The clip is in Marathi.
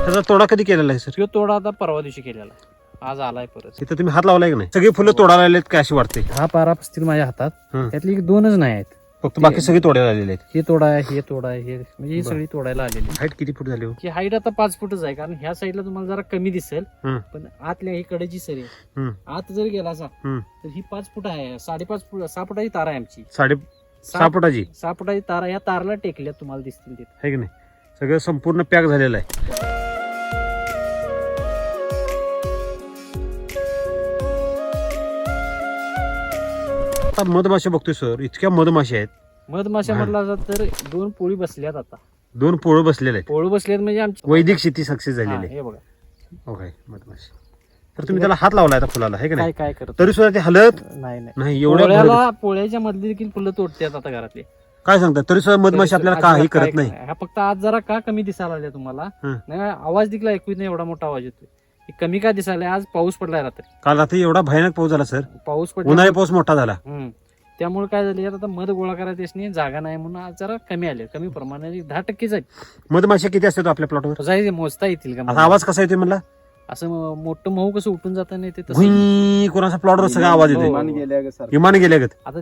त्याचा तोडा कधी केलेला आहे सर? तो तोडा आता परवा दिवशी केलेला. आज आलाय परत. तिथं तुम्ही हात लावलाय की नाही? सगळी फुलं तोडायला आलेत काय अशी वाटते? हा पारा असतील माझ्या हातात. हं. त्यातली दोनच नाही आहेत. फक्त बाकी सगळी तोडायला आलेले आहेत. हे तोडा आहे हे तोडा आहे हे म्हणजे ही बरं. सगळी तोडायला आलेली हाईट किती फूट झाली हो? ही हाईट आता पाच फुटच आहे कारण ह्या साईडला तुम्हाला जरा कमी दिसेल. हं. पण आतल्या ही कडेची सरी आहे. हं. आत जर गेला असा हं. तर ही पाच फूट आहे साडेपाच फूट सहा फुटाची तार आहे आमची. साडे सहा सहा फुटाची? सहा फुटाची तार आहे. या तारला टेकल्या तुम्हाला दिसतील तिथे. आहे की नाही? सगळं संपूर्ण पॅक झालेलं आहे. आता मधमाशा बघतोय सर. इतक्या मधमाशा आहेत. मधमाशा हा. म्हटलं असं तर दोन पोळी बसल्यात आता. दोन पोळं बसलेले आहेत. पोळू बसल्यात म्हणजे आमची वैदिक शेती सक्सेस हा, झालेली आहे. हे बघा. ओके मधमाशा. तर तुम्ही त्याला हात लावलाय आता फुलाला की काय नाही? काय करत तरी सुद्धा ते हलत नाही नाही. नाही एवढ्या पोळ्याच्या मधली देखील फुलं तोडतात आता घरातली. काय सांगतात तरी सुद्धा मधमाशी आपल्याला काही करत नाही. हा फक्त आज जरा का कमी दिसायला लागल्या तुम्हाला? हं. नाही आवाज देखील ऐकू येत नाही एवढा मोठा आवाज येतोय. हे कमी का दिसायला? आज पाऊस पडलाय रात्री. काल रात्री एवढा भयानक पाऊस झाला सर. पाऊस पडला. उन्हाळी पाऊस मोठा झाला. त्यामुळे काय झालं यात आता मध गोळा करायला नाही जागा नाही म्हणून आज जरा कमी आले. कमी प्रमाणात दहा टक्केच आहे मधमाशा किती असतात आपल्या प्लॉटवर जाय मोजता येतील का? आता मला? आवाज कसा येतोय म्हणला? असं म- मोठं मऊ कसं उठून जातं नाही ते तसं. भुई कोणाचा प्लॉटवर सगळा आवाज हो. येते विमान गेल्या ग सारखं. विमान गेल्यागत आता